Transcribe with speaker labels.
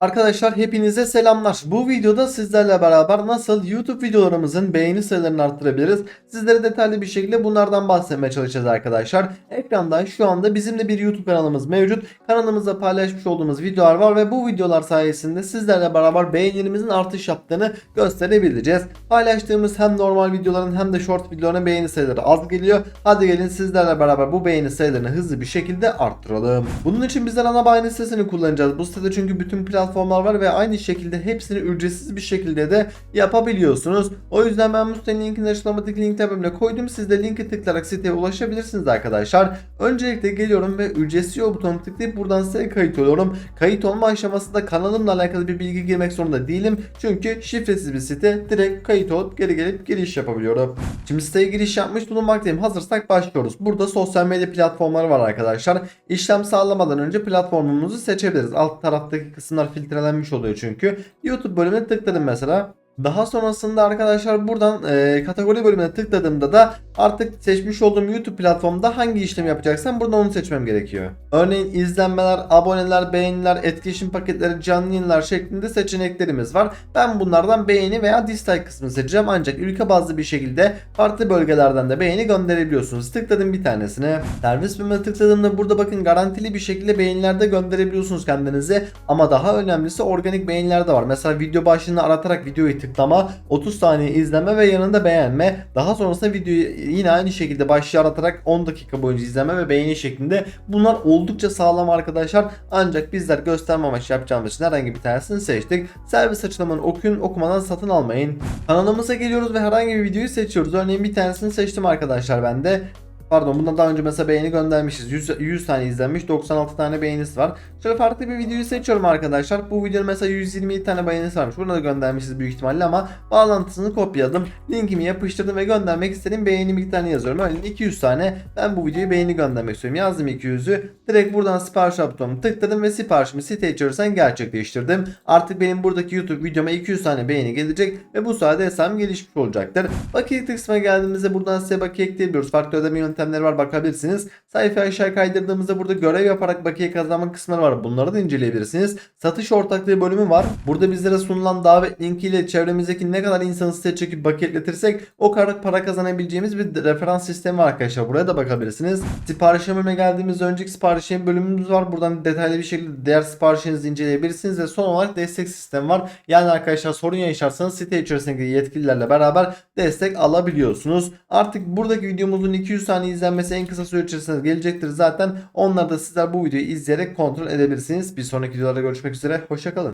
Speaker 1: Arkadaşlar hepinize selamlar. Bu videoda sizlerle beraber nasıl YouTube videolarımızın beğeni sayılarını arttırabiliriz? Sizlere detaylı bir şekilde bunlardan bahsetmeye çalışacağız arkadaşlar. Ekranda şu anda bizim de bir YouTube kanalımız mevcut. Kanalımızda paylaşmış olduğumuz videolar var ve bu videolar sayesinde sizlerle beraber beğenilerimizin artış yaptığını gösterebileceğiz. Paylaştığımız hem normal videoların hem de short videoların beğeni sayıları az geliyor. Hadi gelin sizlerle beraber bu beğeni sayılarını hızlı bir şekilde arttıralım. Bunun için bizler ana beğeni sitesini kullanacağız. Bu sitede çünkü bütün platformlar var ve aynı şekilde hepsini ücretsiz bir şekilde de yapabiliyorsunuz. O yüzden ben bu sitenin linkini açıklamadaki link tabimle koydum. Siz de linki tıklayarak siteye ulaşabilirsiniz arkadaşlar. Öncelikle geliyorum ve ücretsiz o butonu tıklayıp buradan siteye kayıt oluyorum. Kayıt olma aşamasında kanalımla alakalı bir bilgi girmek zorunda değilim. Çünkü şifresiz bir site. Direkt kayıt olup geri gelip giriş yapabiliyorum. Şimdi siteye giriş yapmış bulunmaktayım. Hazırsak başlıyoruz. Burada sosyal medya platformları var arkadaşlar. İşlem sağlamadan önce platformumuzu seçebiliriz. Alt taraftaki kısımlar filtrelenmiş oluyor çünkü. YouTube bölümüne tıkladım mesela. Daha sonrasında arkadaşlar buradan e, kategori bölümüne tıkladığımda da artık seçmiş olduğum YouTube platformunda hangi işlemi yapacaksam buradan onu seçmem gerekiyor. Örneğin izlenmeler, aboneler, beğeniler, etkileşim paketleri, canlı yayınlar şeklinde seçeneklerimiz var. Ben bunlardan beğeni veya dislike kısmını seçeceğim ancak ülke bazlı bir şekilde farklı bölgelerden de beğeni gönderebiliyorsunuz. Tıkladım bir tanesine. Servis bölümüne tıkladığımda burada bakın garantili bir şekilde beğenilerde gönderebiliyorsunuz kendinize ama daha önemlisi organik beğeniler de var. Mesela video başlığını aratarak videoyu tıklama, 30 saniye izleme ve yanında beğenme. Daha sonrasında videoyu yine aynı şekilde başlığı aratarak 10 dakika boyunca izleme ve beğeni şeklinde. Bunlar oldukça sağlam arkadaşlar. Ancak bizler gösterme amaçlı yapacağımız için herhangi bir tanesini seçtik. Servis açılımını okuyun, okumadan satın almayın. Kanalımıza geliyoruz ve herhangi bir videoyu seçiyoruz. Örneğin bir tanesini seçtim arkadaşlar ben de. Pardon bundan daha önce mesela beğeni göndermişiz. 100, 100 tane izlenmiş 96 tane beğenisi var. Şöyle farklı bir videoyu seçiyorum arkadaşlar. Bu videonun mesela 127 tane beğenisi varmış. Burada da göndermişiz büyük ihtimalle ama bağlantısını kopyaladım. Linkimi yapıştırdım ve göndermek istediğim beğeni miktarını yazıyorum. Örneğin 200 tane ben bu videoyu beğeni göndermek istiyorum. Yazdım 200'ü. Direkt buradan sipariş butonuna tıkladım ve siparişimi site içerisinden gerçekleştirdim. Artık benim buradaki YouTube videoma 200 tane beğeni gelecek ve bu sayede hesabım gelişmiş olacaktır. Bakiye kısmına geldiğimizde buradan size bakiye ekleyebiliyoruz. Farklı ödeme yöntemleri var bakabilirsiniz. Sayfayı aşağı kaydırdığımızda burada görev yaparak bakiye kazanma kısımları var. Bunları da inceleyebilirsiniz. Satış ortaklığı bölümü var. Burada bizlere sunulan davet linkiyle çevremizdeki ne kadar insanı site çekip bakiyetletirsek o kadar para kazanabileceğimiz bir referans sistemi var arkadaşlar. Buraya da bakabilirsiniz. Sipariş bölümüne geldiğimizde önceki siparişin bölümümüz var. Buradan detaylı bir şekilde diğer siparişlerinizi inceleyebilirsiniz ve son olarak destek sistemi var. Yani arkadaşlar sorun yaşarsanız site içerisindeki yetkililerle beraber destek alabiliyorsunuz. Artık buradaki videomuzun 200 tane izlenmesi en kısa süre içerisinde gelecektir zaten. Onları da sizler bu videoyu izleyerek kontrol edebilirsiniz. Bir sonraki videolarda görüşmek üzere. Hoşçakalın.